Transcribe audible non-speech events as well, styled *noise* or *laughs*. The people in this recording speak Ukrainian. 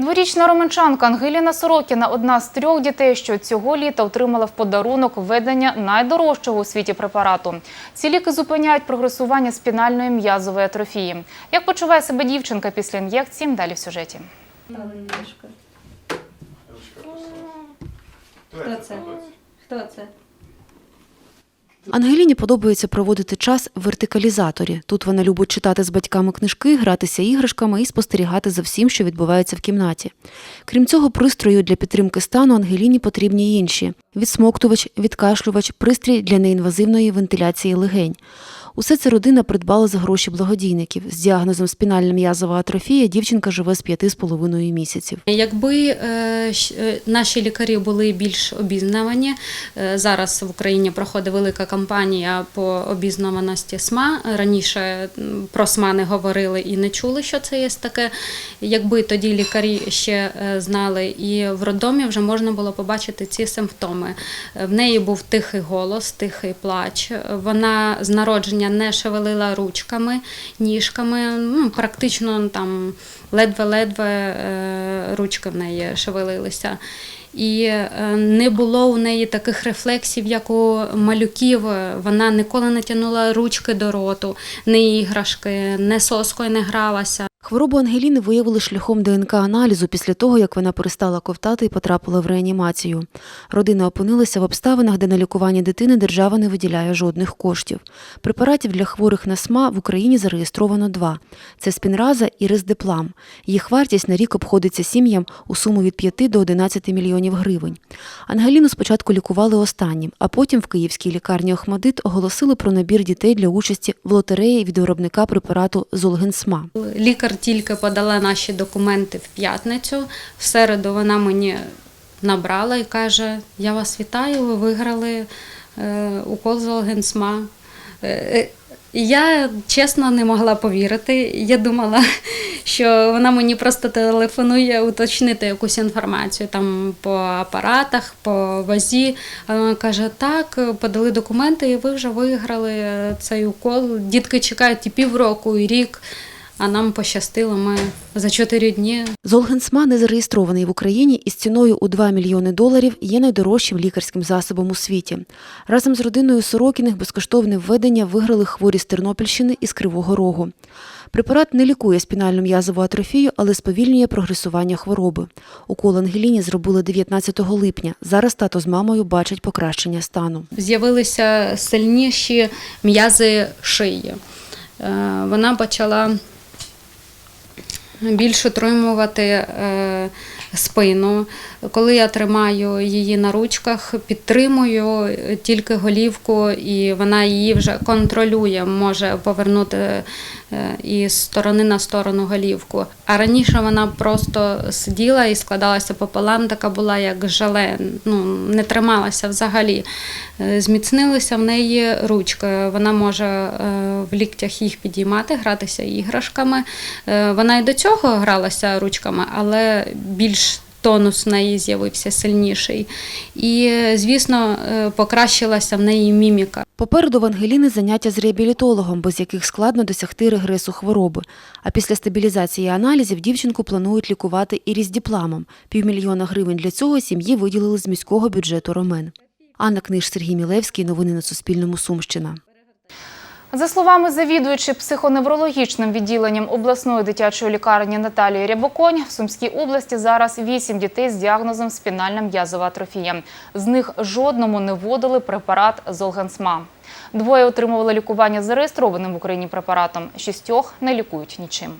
Дворічна романчанка Ангеліна Сорокіна – одна з трьох дітей, що цього літа отримала в подарунок введення найдорожчого у світі препарату. Ці ліки зупиняють прогресування спінальної м'язової атрофії. Як почуває себе дівчинка після ін'єкції? Далі в сюжеті. Хто це? Хто це? Ангеліні подобається проводити час в вертикалізаторі. Тут вона любить читати з батьками книжки, гратися іграшками і спостерігати за всім, що відбувається в кімнаті. Крім цього, пристрою для підтримки стану Ангеліні потрібні інші: відсмоктувач, відкашлювач, пристрій для неінвазивної вентиляції легень. Усе це родина придбала за гроші благодійників. З діагнозом спінальна м'язова атрофія дівчинка живе з п'яти з половиною місяців. Якби е, е, наші лікарі були більш обізнавані, е, зараз в Україні проходить велика кампанія по обізнаваності СМА. Раніше про СМА не говорили і не чули, що це є таке. Якби тоді лікарі ще знали, і в роддомі вже можна було побачити ці симптоми. В неї був тихий голос, тихий плач. Вона з народження не шевелила ручками, ніжками, ну, практично там ледве-ледве е, ручки в неї шевелилися. І е, не було у неї таких рефлексів, як у малюків. Вона ніколи не тягнула ручки до роту, не іграшки, не соскою не гралася. Хворобу Ангеліни виявили шляхом ДНК-аналізу після того, як вона перестала ковтати і потрапила в реанімацію. Родина опинилася в обставинах, де на лікування дитини держава не виділяє жодних коштів. Препаратів для хворих на СМА в Україні зареєстровано два: це спінраза і рездеплам. Їх вартість на рік обходиться сім'ям у суму від 5 до 11 мільйонів гривень. Ангеліну спочатку лікували останнім, а потім в київській лікарні Охмадит оголосили про набір дітей для участі в лотереї від виробника препарату Золгенсма. Лікар тільки подала наші документи в п'ятницю. В середу вона мені набрала і каже: Я вас вітаю, ви виграли е, укол Золгенсма. Е, е, Я чесно не могла повірити. Я думала, *laughs* що вона мені просто телефонує уточнити якусь інформацію там по апаратах, по вазі. Вона каже: так, подали документи, і ви вже виграли цей укол. Дітки чекають і півроку, і рік. А нам пощастило, ми за чотири дні Золгенсма, не зареєстрований в Україні із ціною у 2 мільйони доларів, є найдорожчим лікарським засобом у світі. Разом з родиною Сорокіних безкоштовне введення виграли хворі з Тернопільщини і з Кривого Рогу. Препарат не лікує спінальну м'язову атрофію, але сповільнює прогресування хвороби. Укол Ангеліні зробили 19 липня. Зараз тато з мамою бачать покращення стану. з'явилися сильніші м'язи шиї. Е, Вона почала більш утримувати е, спину. Коли я тримаю її на ручках, підтримую тільки голівку, і вона її вже контролює, може повернути е, із сторони на сторону голівку. А раніше вона просто сиділа і складалася пополам, така була як желе, ну, не трималася взагалі. Е, Зміцнилися в неї ручки. Вона може е, в ліктях їх підіймати, гратися іграшками. Е, Вона і до цього гралася ручками, але більш тонус в неї з'явився сильніший. І, звісно, е, покращилася в неї міміка. Попереду в Ангеліни заняття з реабілітологом, без яких складно досягти регресу хвороби. А після стабілізації аналізів дівчинку планують лікувати і різдіпламом. Півмільйона гривень для цього сім'ї виділили з міського бюджету Ромен. Анна Книж, Сергій Мілевський. Новини на Суспільному. Сумщина. За словами завідуючи психоневрологічним відділенням обласної дитячої лікарні Наталії Рябоконь, в Сумській області зараз вісім дітей з діагнозом спінальна м'язова атрофія. З них жодному не вводили препарат Золгансма. Двоє отримували лікування зареєстрованим в Україні препаратом, шістьох не лікують нічим.